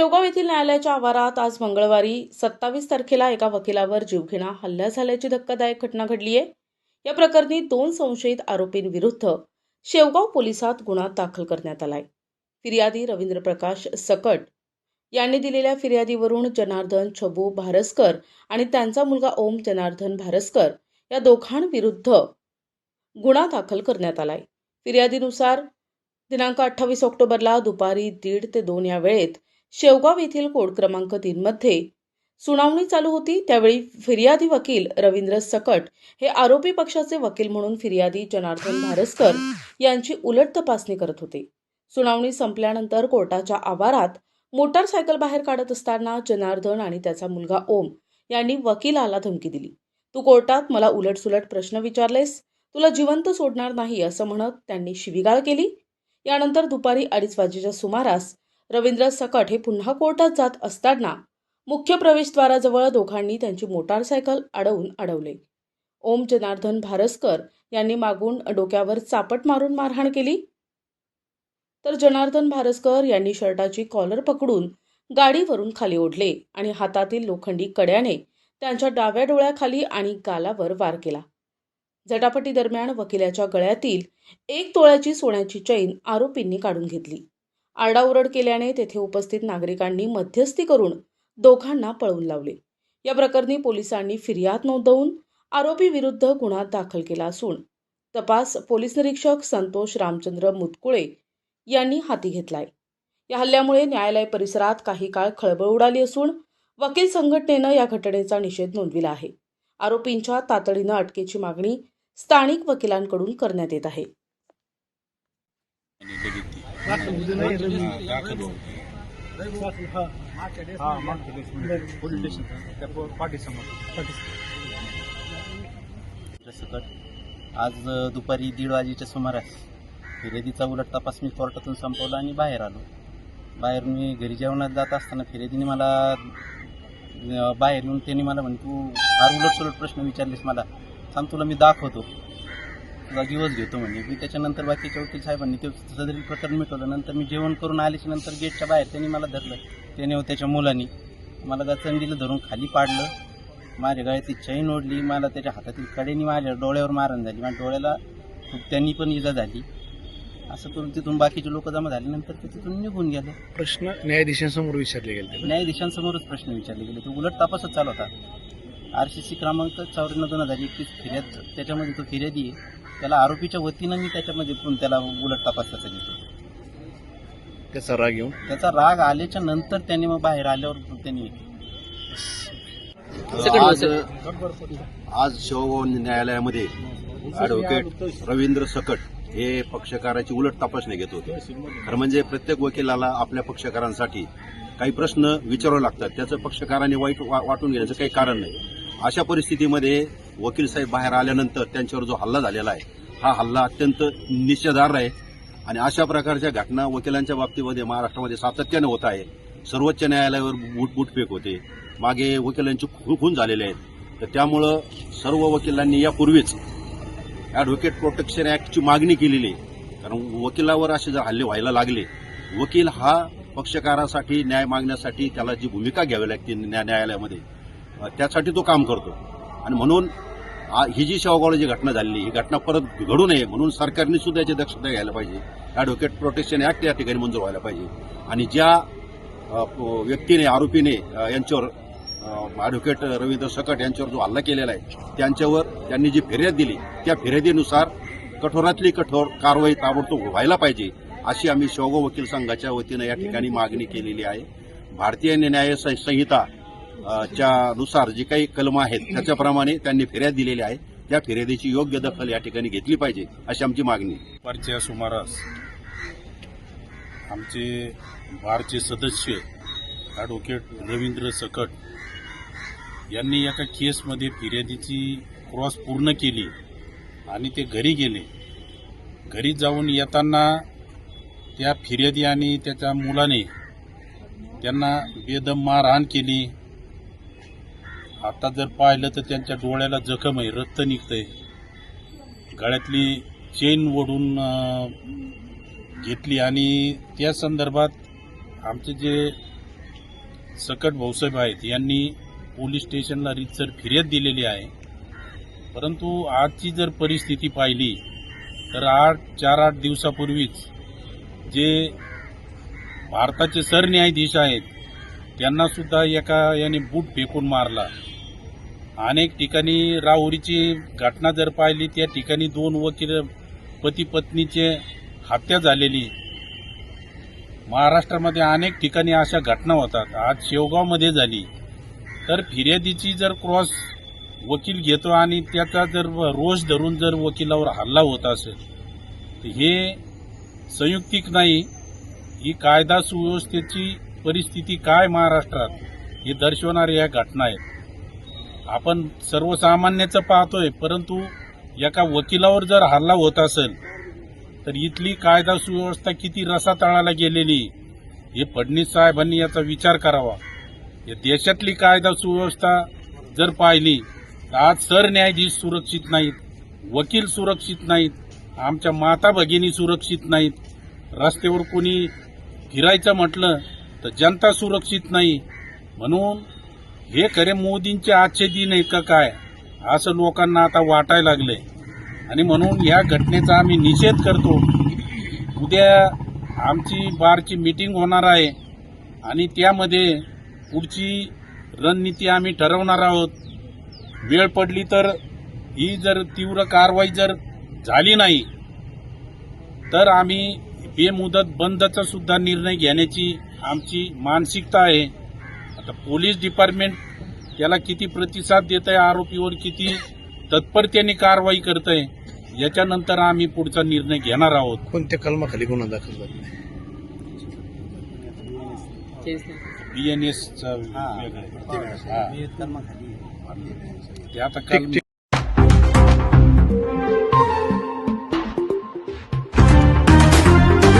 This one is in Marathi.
शेवगाव येथील न्यायालयाच्या आवारात आज मंगळवारी सत्तावीस तारखेला एका वकिलावर जीवघेणा हल्ला झाल्याची धक्कादायक घटना घडली आहे. या प्रकरणी दोन संशयित आरोपींविरुद्ध शेवगाव पोलिसात गुन्हा दाखल करण्यात आलाय. फिर्यादी रवींद्र प्रकाश सकट यांनी दिलेल्या फिर्यादीवरून जनार्दन छबू भारसकर आणि त्यांचा मुलगा ओम जनार्दन भारसकर या दोघांविरुद्ध गुन्हा दाखल करण्यात आलाय. फिर्यादीनुसार दिनांक अठ्ठावीस ऑक्टोबरला दुपारी दीड ते दोन या वेळेत शेवगाव येथील कोड क्रमांक तीनमध्ये सुनावणी चालू होती. त्यावेळी फिर्यादी वकील रवींद्र सकट हे आरोपी पक्षाचे वकील म्हणून फिर्यादी जनार्दन भारसकर यांची उलट तपासणी करत होते. सुनावणी संपल्यानंतर कोर्टाच्या आवारात मोटारसायकल बाहेर काढत असताना जनार्दन आणि त्याचा मुलगा ओम यांनी वकिलाला धमकी दिली. तू कोर्टात मला उलटसुलट प्रश्न विचारलेस? तुला जिवंत सोडणार नाही असं म्हणत त्यांनी शिवीगाळ केली. यानंतर दुपारी अडीच वाजेच्या सुमारास रवींद्र सकट हे पुन्हा कोर्टात जात असताना मुख्य प्रवेशद्वाराजवळ दोघांनी त्यांची मोटारसायकल अडवून अडवले. ओम जनार्दन भारसकर यांनी मागून डोक्यावर चापट मारून मारहाण केली. तर जनार्दन भारसकर यांनी शर्टाची कॉलर पकडून गाडीवरून खाली ओढले आणि हातातील लोखंडी कड्याने त्यांच्या डाव्या डोळ्याखाली आणि गालावर वार केला. झटापटी दरम्यान वकिलाच्या गळ्यातील एक तोळ्याची सोन्याची चैन आरोपींनी काढून घेतली. आरडाओरड केल्याने तेथे उपस्थित नागरिकांनी मध्यस्थी करून दोघांना पळवून लावले. या प्रकरणी पोलिसांनी फिर्याद नोंदवून आरोपी विरुद्ध गुन्हा दाखल केला असून तपास पोलीस निरीक्षक संतोष रामचंद्र मुतकुळे यांनी हाती घेतलाय. या हल्ल्यामुळे न्यायालय परिसरात काही काळ खळबळ उडाली असून वकील संघटनेनं या घटनेचा निषेध नोंदविला आहे. आरोपींच्या तातडीनं अटकेची मागणी स्थानिक वकिलांकडून करण्यात येत आहे. पोलीस स्टेशन त्या पाठीसमोर सकट आज दुपारी दीड वाजेच्या सुमारास फिर्यादीचा उलट तपास मी कोर्टातून संपवला आणि बाहेर आलो. बाहेर मी घरी जेवणात जात असताना फिर्यादीने मला बाहेर येऊन त्यांनी मला म्हणे तू फार उलट सुलट प्रश्न विचारलेस मला. सांग तुला मी दाखवतो. दिवस घेतो म्हणजे. मी त्याच्यानंतर बाकीच्या वकील साहेबांनी ते सदरील प्रकरण मिटवलं. नंतर मी जेवण करून आल्याच्यानंतर गेटच्या बाहेर त्यांनी मला धरलं. त्याने व त्याच्या मुलांनी मला गचंडीला धरून खाली पाडलं. माझ्या गळ्यातली चैन ओढली. मला त्याच्या हातातील कडेनी माझ्या डोळ्यावर मारण झाली. माझ्या डोळ्याला खूप त्यांनी पण इजा झाली. असं करून तिथून बाकीचे लोक जमा झाल्यानंतर ते तिथून निघून गेले. प्रश्न न्यायाधीशांसमोर विचारले गेले न्यायाधीशांसमोरच प्रश्न विचारले गेले. तो उलट तपासच चालू होता. आर सी सी क्रमांक चौऱ्याण्णव दोन हजार एकवीस फिर्याद त्याच्यामध्ये तो फिर्यादी आहे त्याला आरोपीच्या वतीनं मी त्याच्यामध्ये पण त्याला उलट तपास त्याचा घेतो. त्याचा राग येऊन? त्याचा राग आल्याच्यानंतर त्याने मग बाहेर आल्यावर त्यांनी आज आज शेवगाव न्यायालयामध्ये ॲडव्होकेट रवींद्र सकट हे पक्षकाराची उलट तपासणी घेत होते. खरं म्हणजे प्रत्येक वकिलाला आपल्या पक्षकारांसाठी काही प्रश्न विचारावे लागतात. त्याचं पक्षकाराने वाईट वा- वाटून घेण्याचं काही कारण नाही. अशा परिस्थितीमध्ये वकील साहेब बाहेर आल्यानंतर त्यांच्यावर जो हल्ला झालेला आहे हा हल्ला अत्यंत निषेधार्ह आहे. आणि अशा प्रकारच्या घटना वकिलांच्या बाबतीमध्ये महाराष्ट्रामध्ये सातत्यानं होत आहे. सर्वोच्च न्यायालयावर बुटबुटफेक होते. मागे वकिलांचे खून झालेले आहेत. तर त्यामुळं सर्व वकिलांनी यापूर्वीच ॲडव्होकेट प्रोटेक्शन ॲक्टची मागणी केलेली आहे. कारण वकिलावर असे जर हल्ले व्हायला लागले वकील हा पक्षकारासाठी न्याय मागण्यासाठी त्याला जी भूमिका घ्यावी लागते न्यायालयामध्ये त्यासाठी तो काम करतो. आणि म्हणून ही जी शेवगावला जी घटना झालेली ही घटना परत घडू नये म्हणून सरकारने सुद्धा याची दक्षता घ्यायला पाहिजे. ॲडव्होकेट प्रोटेक्शन ॲक्ट या ठिकाणी मंजूर व्हायला पाहिजे. आणि ज्या व्यक्तीने आरोपीने यांच्यावर ॲडव्होकेट रवींद्र सकट यांच्यावर जो हल्ला केलेला आहे त्यांच्यावर त्यांनी जी फिर्याद दिली त्या फिर्यादीनुसार कठोरातली कठोर कारवाई ताबडतोब व्हायला पाहिजे अशी आम्ही शेवगाव वकील संघाच्या वतीनं या ठिकाणी मागणी केलेली आहे. भारतीय न्याय संहिता च्या नुसार जी काही कलम आहेत त्याच्याप्रमाणे त्यांनी फिर्याद दिलेली आहे. त्या फिर्यादीची योग्य दखल या ठिकाणी घेतली पाहिजे अशी आमची मागणी परच्या दुपारच्या सुमारास आमचे बारचे सदस्य ॲडव्होकेट रवींद्र सकट यांनी एका केसमध्ये फिर्यादीची क्रॉस पूर्ण केली आणि ते घरी गेले. घरी जाऊन येताना त्या फिर्यादी आणि त्याच्या मुलाने त्यांना बेदम मारहाण केली. आता जर पाहिलं तर त्यांच्या डोळ्याला जखम आहे रक्त निघतंय. गळ्यातली चेन ओढून घेतली आणि त्या संदर्भात आमचे जे सकट भाऊसाहेब आहेत यांनी पोलीस स्टेशनला रितसर फिर्याद दिलेली आहे. परंतु आजची जर परिस्थिती पाहिली तर आठ चार आठ दिवसापूर्वीच जे भारताचे सरन्यायाधीश आहेत त्यांनासुद्धा एका याने बूट फेकून मारला. अनेक ठिकाणी राहुरीची घटना जर पाहिली त्या ठिकाणी दोन वकील पती पत्नीचे हत्या झालेली. महाराष्ट्रामध्ये अनेक ठिकाणी अशा घटना होतात. आज शेवगावमध्ये झाली. तर फिर्यादीची जर क्रॉस वकील घेतो आणि त्याचा जर रोष धरून जर वकिलावर हल्ला होत असेल तर हे संयुक्तिक नाही. ही कायदा सुव्यवस्थेची परिस्थिती काय महाराष्ट्रात हे दर्शवणाऱ्या या घटना आहेत. आपण सर्वसामान्याचं पाहतोय परंतु एका वकिलावर जर हल्ला होत असेल तर इथली कायदा सुव्यवस्था किती रसातळाला गेलेली हे फडणवीस साहेबांनी याचा विचार करावा. या देशातली कायदा सुव्यवस्था जर पाहिली तर आज सरन्यायाधीश सुरक्षित नाहीत वकील सुरक्षित नाहीत आमच्या माता भगिनी सुरक्षित नाहीत रस्त्यावर कोणी फिरायचं म्हटलं तर जनता सुरक्षित नाही. म्हणून हे खरे मोदींचे आजचे दिन आहेत का काय? असं लोकांना आता वाटायला लागले आणि म्हणून या घटनेचा आम्ही निषेध करतो. उद्या आमची बारची मीटिंग होणार आहे. आणि त्यामध्ये पुढची रणनीती आम्ही ठरवणार आहोत. वेळ पडली तर ही जर तीव्र कारवाई जर झाली नाही तर आम्ही बेमुदत बंदचा सुद्धा निर्णय घेण्याची आमची मानसिकता आहे. आता पोलीस डिपार्टमेंट याला किती प्रतिसाद देत आहे आरोपीवर किती तत्परतेने कारवाई करत आहे याच्यानंतर आम्ही पुढचा निर्णय घेणार आहोत. कोणत्या कलमाखाली गुन्हा दाखल झाला? बीएनएसचा हा. ते आता काल